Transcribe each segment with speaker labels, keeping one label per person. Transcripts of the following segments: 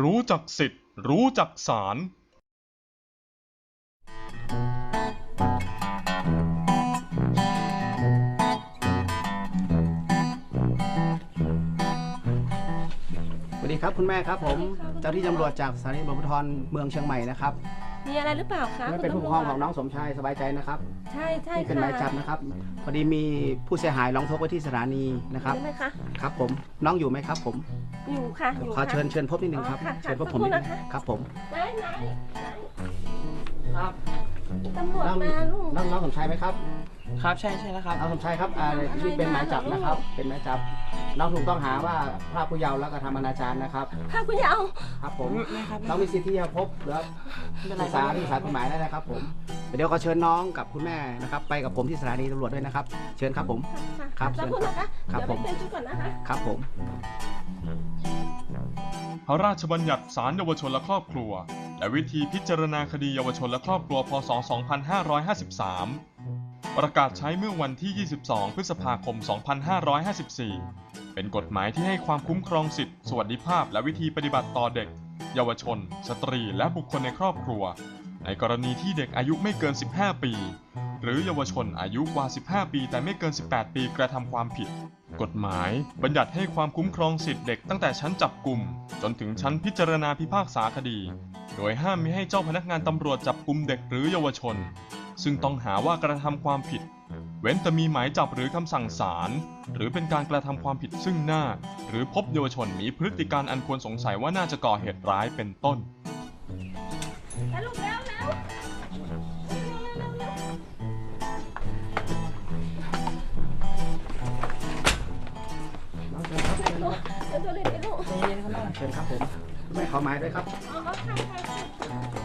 Speaker 1: รู้จักสิทธิ์ รู้จักศาล
Speaker 2: สวัสดีครับคุณแม่ครับผม
Speaker 3: สวัสดีค่ะ
Speaker 2: เจ้าที่ตำรวจจากสถานีตำรวจภูธรเมืองเชียงใหม่นะครับ
Speaker 3: มีอะไรหรือเปล่าคะ
Speaker 2: ไม่เป็น
Speaker 3: คุ
Speaker 2: ผู้
Speaker 3: ณ
Speaker 2: ปก
Speaker 3: ตำรวจ
Speaker 2: ครองของน้องสมชายสบายใจนะครับ
Speaker 3: ใช่ใช่
Speaker 2: นี่เป็น
Speaker 3: ค่ะ
Speaker 2: หมายจับนะครับ พอดีมีผู้เสียหายร้องทุกข์ไว้ที่สถานีนะครับ
Speaker 3: ได้ไหมคะ
Speaker 2: ครับผมน้องอยู่ไหมครับผม
Speaker 3: อยู่ค่ะอยู่
Speaker 2: ขอ
Speaker 3: ค่ะ
Speaker 2: เชิญเชิญพบนิดนึงครับ
Speaker 3: อ๋อค่ะ
Speaker 2: เชิญพบผม
Speaker 3: ขอบคุ
Speaker 2: นิ
Speaker 3: ณ
Speaker 2: ดนึง
Speaker 3: นะคะ
Speaker 2: ครับผม
Speaker 3: ไหนไหนไหน
Speaker 2: ครับ
Speaker 3: ตำรวจ
Speaker 2: น้อง
Speaker 3: มาลูก
Speaker 2: น้องน้องสมชายไหมครับ
Speaker 4: ครับใช่ใช่แล้วครับ
Speaker 2: น้องสมชายครับอ่านี่เป็นหมายจับนะครับ เป็นหมายจับน้องถูกต้องหาว่าพรากผู้เยาว์แล้วก็ทำอนาจารนะครับ
Speaker 3: ค่ะคุณยาว
Speaker 2: ครับผม
Speaker 4: ไม่ครับ
Speaker 2: น้องมีสิทธิ์ที่จะพบหรือ
Speaker 4: ไม่เป็นไร
Speaker 2: ศึกษาที่สารกฎหมายได้นะครับผมเดี๋ยวขอเชิญน้องกับคุณแม่นะครับ ไปกับผมที่สถานีตำรวจด้วยนะครับ เชิญครับผม
Speaker 3: ค่ะ
Speaker 2: ครับ
Speaker 3: ขอบคุณนะคะ
Speaker 2: ครับ
Speaker 3: เดี๋ยว
Speaker 2: ผม
Speaker 3: ไปเปลี่ยนชุดก่อนนะคะ
Speaker 2: ครับผม
Speaker 1: พระราชบัญญัติศาลเยาวชนและครอบครัว และวิธีพิจารณาคดีเยาวชนและครอบครัว พศ 2553 ประกาศใช้เมื่อวันที่ 22 พฤษภาคม 2554 เป็นกฎหมายที่ให้ความคุ้มครองสิทธิสวัสดิภาพ และวิธีปฏิบัติต่อเด็ก เยาวชน สตรี และบุคคลในครอบครัว ในกรณีที่เด็กอายุไม่เกิน 15 ปี หรือเยาวชนอายุกว่า 15 ปี แต่ไม่เกิน 18 ปีกระทำความผิด กฎหมายบัญญัติให้ความคุ้มครองสิทธิเด็กตั้งแต่ชั้นจับกลุ่ม จนถึงชั้นพิจารณาพิพากษาคดี โดยห้ามมิให้เจ้าพนักงานตำรวจจับกลุ่มเด็กหรือเยาวชน ซึ่งต้องหาว่ากระทำความผิด เว้นแต่มีหมายจับหรือคำสั่งศาลหรือเป็นการกระทำความผิดซึ่งหน้า หรือพบเยาวชนมีพฤติการอันควรสงสัยว่าน่าจะก่อเหตุร้ายเป็นต้น
Speaker 3: แล้วลูกแล้วแล้ว เดี๋ยวตัวเล็กๆลูก
Speaker 2: เชิญครับผมคุณแม่ขอหมายด้วยครับ
Speaker 3: อ๋อค่ะค่ะค่ะ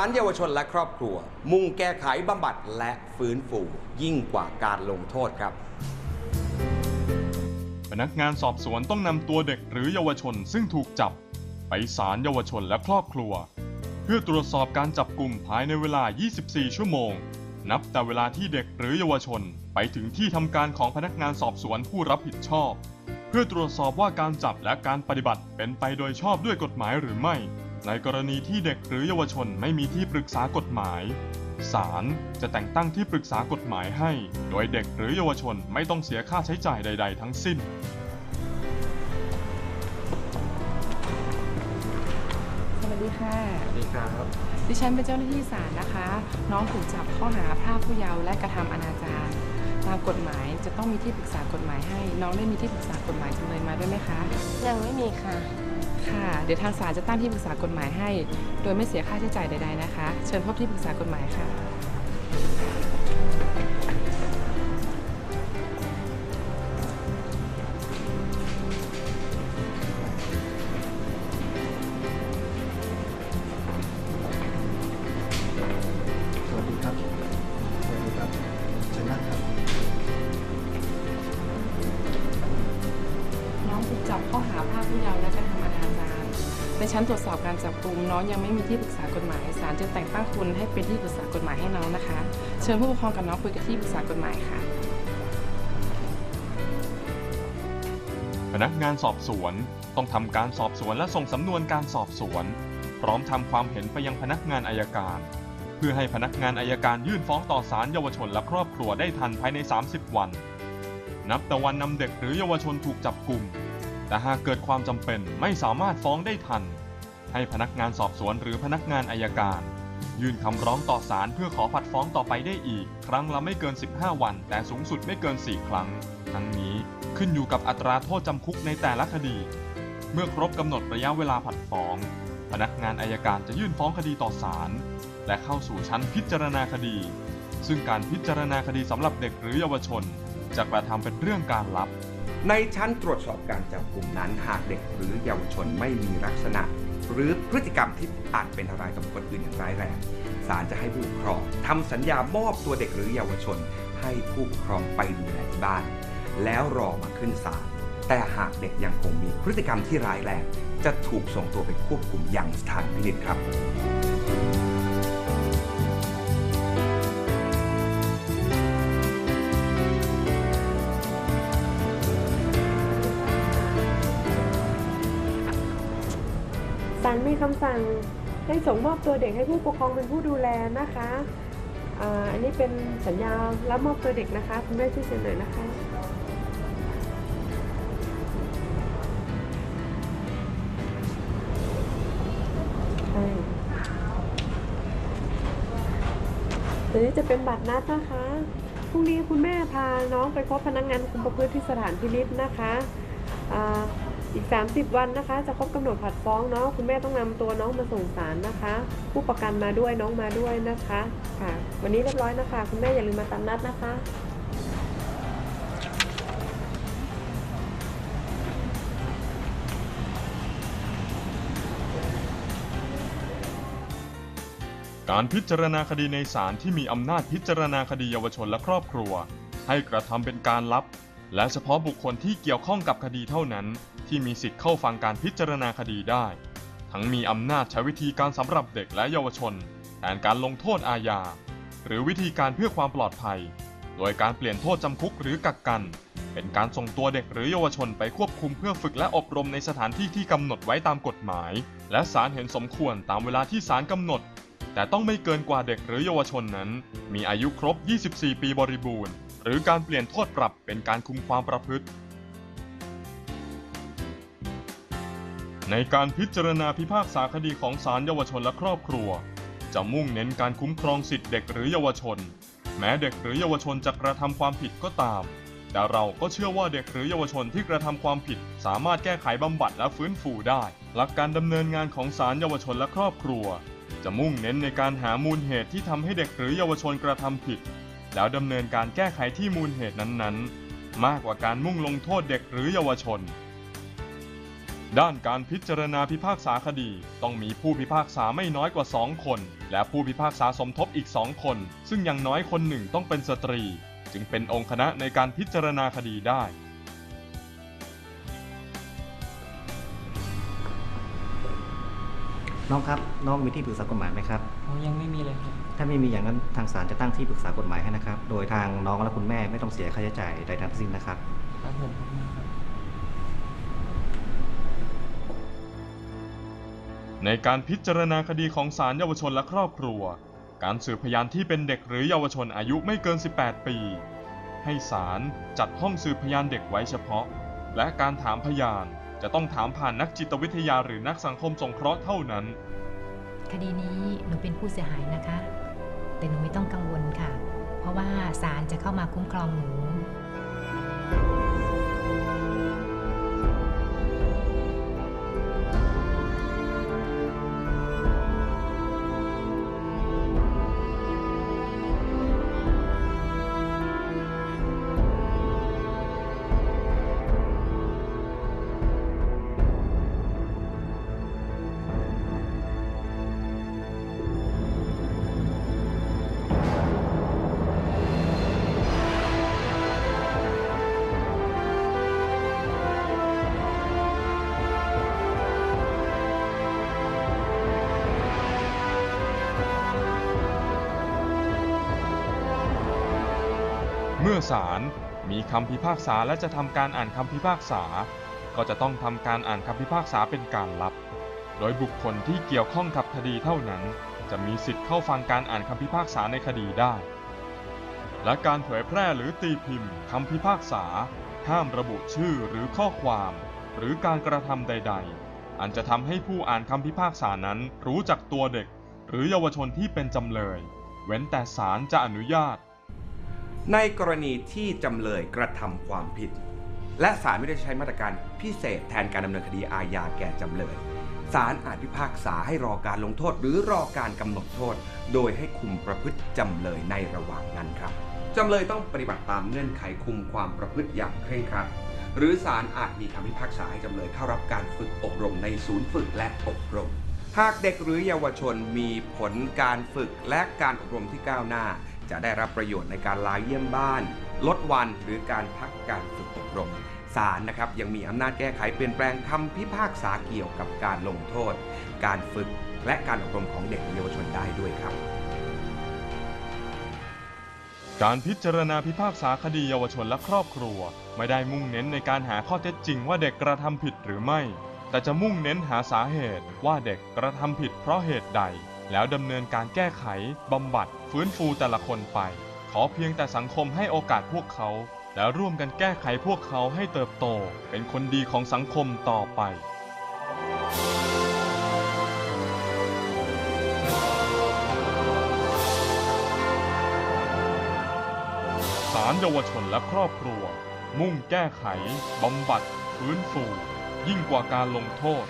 Speaker 3: า
Speaker 2: ลเยา
Speaker 5: วชนและครอบครัว มุ่งแก้ไขบำบัดและฟื้นฟูยิ่งกว่าการลงโทษครับ
Speaker 1: พนักงานสอบสวนต้องนำตัวเด็กหรือเยาวชนซึ่งถูกจับ ไปศาลเยาวชนและครอบครัว เพื่อตรวจสอบการจับกลุ่มภายในเวลา 24 ชั่วโมง นับแต่เวลาที่เด็กหรือเยาวชน ไปถึงที่ทำการของพนักงานสอบสวนผู้รับผิดชอบ เพื่อตรวจสอบว่าการจับและการปฏิบัติเป็นไปโดยชอบด้วยกฎหมายหรือไม่ ในกรณีที่เด็กหรือเยาวชนไม่มีที่ปรึกษากฎหมาย ศาลจะแต่งตั้งที่ปรึกษากฎหมายให้ โดยเด็กหรือเยาวชนไม่ต้องเสียค่าใช้จ่ายใด ๆ ทั้งสิ้น
Speaker 6: สวัสดีค่ะ
Speaker 2: สวัสดีครับ
Speaker 6: ดิฉันเป็นเจ้าหน้าที่ศาลนะคะ น้องถูกจับข้อหาพรากผู้เยาว์และกระทำอนาจาร ตามกฎหมายจะต้องมีที่ปรึกษากฎหมายให้ น้องได้มีที่ปรึกษากฎหมายจำเลยมาด้วยไหมคะ
Speaker 3: ยังไม่มีค่ะ
Speaker 6: ค่ะ เดี๋ยวทางศาลจะตั้งที่ปรึกษากฎหมายให้ โดยไม่เสียค่าใช้จ่ายใด ๆนะคะ เชิญพบที่ปรึกษากฎหมายค่ะ
Speaker 2: ชั้น
Speaker 6: ตรวจสอบการจับกลุ่มน้องยังไม่มีที่ปรึกษากฎหมายศาลจึงแต่งตั้งคุณให้เป็นที่ปรึกษากฎหมายให้น้องนะคะ เชิญผู้ปกครองกับน้องคุยกับที่ปรึกษากฎหมายค่ะ
Speaker 1: พนักงานสอบสวนต้องทำการสอบสวนและส่งสำนวนการสอบสวน พร้อมทำความเห็นไปยังพนักงานอายการ เพื่อให้พนักงานอายการยื่นฟ้องต่อศาลเยาวชนและครอบครัวได้ทันภายใน 30 วัน นับแต่วันนำเด็กหรือเยาวชนถูกจับกลุ่ม แต่หากเกิดความจำเป็นไม่สามารถฟ้องได้ทัน ให้พนักงานสอบสวนหรือพนักงานอายการ ยื่นคำร้องต่อศาลเพื่อขอผัดฟ้องต่อไปได้อีก ครั้งละไม่เกิน 15 วัน แต่สูงสุดไม่เกิน 4 ครั้ง ทั้งนี้ขึ้นอยู่กับอัตราโทษจำคุกในแต่ละคดี เมื่อครบกำหนดระยะเวลาผัดฟ้อง พนักงานอายการจะยื่นฟ้องคดีต่อศาลและเข้าสู่ชั้นพิจารณาคดี ซึ่งการพิจารณาคดีสำหรับเด็กหรือเยาวชน จะกระทำเป็นเรื่องการลับ
Speaker 5: ในชั้นตรวจสอบการจับกลุ่มนั้น หากเด็กหรือเยาวชนไม่มีลักษณะ หรือพฤติกรรมที่อาจเป็นอะไรกับคนอื่นอย่างร้ายแรงศาลจะให้ผู้ปกครองทำสัญญามอบตัวเด็กหรือเยาวชน ให้ผู้ปกครองไปดูแลที่บ้าน แล้วรอมาขึ้นศาลแต่หากเด็กยังคงมีพฤติกรรมที่ร้ายแรง จะถูกส่งตัวไปควบคุมอยังสถานพินิจครับ
Speaker 4: ศาลมีคำสั่งให้ส่งมอบตัวเด็กให้ผู้ปกครองเป็นผู้ดูแลนะคะอ่าอันนี้เป็นสัญญารับมอบตัวเด็กนะคะคุณแม่ช่วยเซ็นหน่อยนะคะตัวนี้จะเป็นบัตรนัดนะคะ พรุ่งนี้คุณแม่พาน้องไปพบพนักงานคุมประพฤติที่สถานพินิษนะคะ อีก 30 วันนะคะ จะครบกำหนดผัดฟ้องเนาะคุณแม่ต้องนำตัวน้องมาส่งศาลนะคะ ผู้ประกันมาด้วยน้องมาด้วยนะคะค่ะ วันนี้เรียบร้อยนะคะ คุณแม่อย่าลืมมาตามนัดนะคะ
Speaker 1: การพิจารณาคดีในศาลที่มีอำนาจพิจารณาคดีเยาวชนและครอบครัว ให้กระทำเป็นการลับ และเฉพาะบุคคลที่เกี่ยวข้องกับคดีเท่านั้นที่มีสิทธิ์เข้าฟังการพิจารณาคดีได้ ทั้งมีอำนาจใช้วิธีการสำหรับเด็กและเยาวชนแทนการลงโทษอาญา หรือวิธีการเพื่อความปลอดภัย โดยการเปลี่ยนโทษจำคุกหรือกักกัน เป็นการส่งตัวเด็กหรือเยาวชนไปควบคุมเพื่อฝึกและอบรมในสถานที่ที่กำหนดไว้ตามกฎหมาย และศาลเห็นสมควรตามเวลาที่ศาลกำหนด แต่ต้องไม่เกินกว่าเด็กหรือเยาวชนนั้น มีอายุครบ 24 ปีบริบูรณ์ หรือการเปลี่ยนโทษปรับเป็นการคุมความประพฤติ ในการพิจารณาพิพากษาคดีของศาลเยาวชนและครอบครัว จะมุ่งเน้นการคุ้มครองสิทธิเด็กหรือเยาวชน แม้เด็กหรือเยาวชนจะกระทำความผิดก็ตาม แต่เราก็เชื่อว่าเด็กหรือเยาวชนที่กระทำความผิด สามารถแก้ไขบำบัดและฟื้นฟูได้ หลักการดำเนินงานของศาลเยาวชนและครอบครัวจะมุ่งเน้นในการหามูลเหตุที่ทำให้เด็กหรือเยาวชนกระทำผิด แล้วดำเนินการแก้ไขที่มูลเหตุนั้นๆ มากกว่าการมุ่งลงโทษเด็กหรือเยาวชน ด้านการพิจารณาพิพากษาคดีต้องมีผู้พิพากษาไม่น้อยกว่า 2 คน และผู้พิพากษาสมทบอีก2คน ซึ่งอย่างน้อยคนหนึ่งต้องเป็นสตรี จึงเป็นองค์คณะในการพิจารณาคดีได้
Speaker 7: น้องครับ น้องมีที่ปรึกษากฎหมายไหมครับ
Speaker 8: อ๋อยังไม่มีเลยครับ
Speaker 7: ถ้าไม่มีอย่างนั้นทางศาลจะตั้งที่ปรึกษากฎหมายให้นะครับ โดยทางน้องและคุณแม่ไม่ต้องเสียค่าใช้จ่ายใดทั้งสิ้นนะครับ
Speaker 8: ครับผมขอบคุณครับ
Speaker 1: ในการพิจารณาคดีของศาลเยาวชนและครอบครัว การสืบพยานที่เป็นเด็กหรือเยาวชนอายุไม่เกิน 18 ปี ให้ศาลจัดห้องสืบพยานเด็กไว้เฉพาะ และการถามพยานจะต้องถามผ่านนักจิตวิทยาหรือนักสังคมสงเคราะห์เท่านั้น
Speaker 9: คดีนี้หนูเป็นผู้เสียหายนะคะ แต่หนูไม่ต้องกังวลค่ะ เพราะว่าศาลจะเข้ามาคุ้มครองหนู
Speaker 1: อศาลมีคำพิพากษาและจะทำการอ่านคำพิพากษา ก็จะต้องทำการอ่านคำพิพากษาเป็นการลับ โดยบุคคลที่เกี่ยวข้องกับคดีเท่านั้น จะมีสิทธิ์เข้าฟังการอ่านคำพิพากษาในคดีได้ และการเผยแพร่หรือตีพิมพ์คำพิพากษา ห้ามระบุชื่อหรือข้อความ หรือการกระทำใด ๆ อันจะทำให้ผู้อ่านคำพิพากษานั้นรู้จักตัวเด็ก หรือเยาวชนที่เป็นจำเลย เว้นแต่ศาลจะอนุญาต
Speaker 5: ในกรณีที่จำเลยกระทำความผิด และศาลไม่ได้ใช้มาตรการพิเศษแทนการดำเนินคดีอาญาแก่จำเลยศาลอาจพิพากษาให้รอการลงโทษ หรือรอการกำหนดโทษ โดยให้คุมประพฤติจำเลยในระหว่างนั้นครับจำเลยต้องปฏิบัติตามเงื่อนไขคุมความประพฤติอย่างเคร่งครัดหรือศาลอาจมีคำพิพากษาให้จำเลยเข้ารับการฝึกอบรมในศูนย์ฝึกและอบรม หากเด็กหรือเยาวชนมีผลการฝึกและการอบรมที่ก้าวหน้า จะได้รับประโยชน์ในการลาเยี่ยมบ้าน ลดวันหรือการพักการฝึกอบรมศาลนะครับยังมีอำนาจแก้ไขเปลี่ยนแปลงคำพิพากษาเกี่ยวกับการลงโทษ การฝึกและการอบรมของเด็กเยาวชนได้ด้วยครับ
Speaker 1: การพิจารณาพิพากษาคดีเยาวชนและครอบครัว ไม่ได้มุ่งเน้นในการหาข้อเท็จจริงว่าเด็กกระทำผิดหรือไม่ แต่จะมุ่งเน้นหาสาเหตุว่าเด็กกระทำผิดเพราะเหตุใด แล้วดำเนินการแก้ไขบำบัด ฟื้นฟูแต่ละคนไป ขอเพียงแต่สังคมให้โอกาสพวกเขา แล้วร่วมกันแก้ไขพวกเขาให้เติบโต เป็นคนดีของสังคมต่อไปศาลเยาวชนและครอบครัว มุ่งแก้ไขบำบัดฟื้นฟู ยิ่งกว่าการลงโทษ